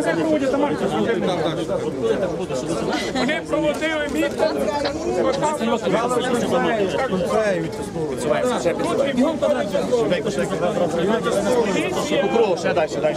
Нехай проводять там акцію. Вони проводили мітинг. Тут бігом Кров, ще далі, далі.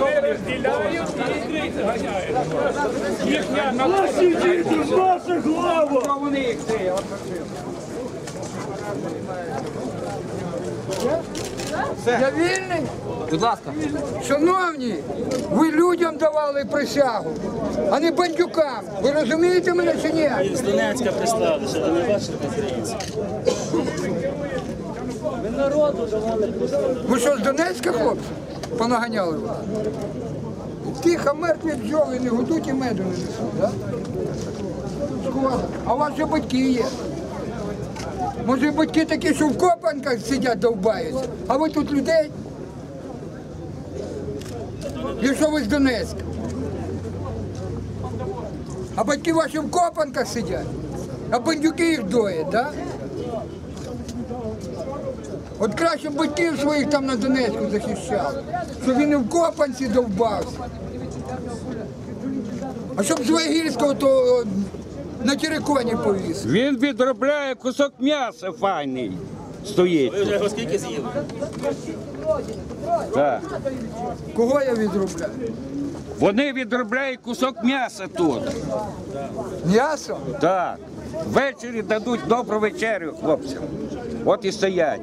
вони розділяють і ганяють. Їхня на вони їх Я вільний? Будь ласка. Шановні, ви людям давали присягу, а не бандюкам. Ви розумієте мене чи ні? З Донецька прислали, що ви не бачите українців. Ви що з Донецька, хлопці? Понаганяли вас? Тихо, мертві бджоли не гудуть і меду не несуть, так? Шкода. А у вас же батьки є. Може батьки такі, що в копанках сидять, довбаються, а ви тут людей? І що ви з Донецька? А батьки ваші в копанках сидять, а бандюки їх доять, так? От краще батьків своїх там на Донецьку захищали, щоб він і в копанці довбався. А щоб з Вайгірського то на Тереконі повісив. Він відробляє кусок м'яса файний. Стоїть. Ви вже його скільки з'їли? Так. Кого я відробляю? Вони відробляють кусок м'яса тут. М'ясо? Так. Ввечері дадуть добру вечерю хлопцям. От і стоять.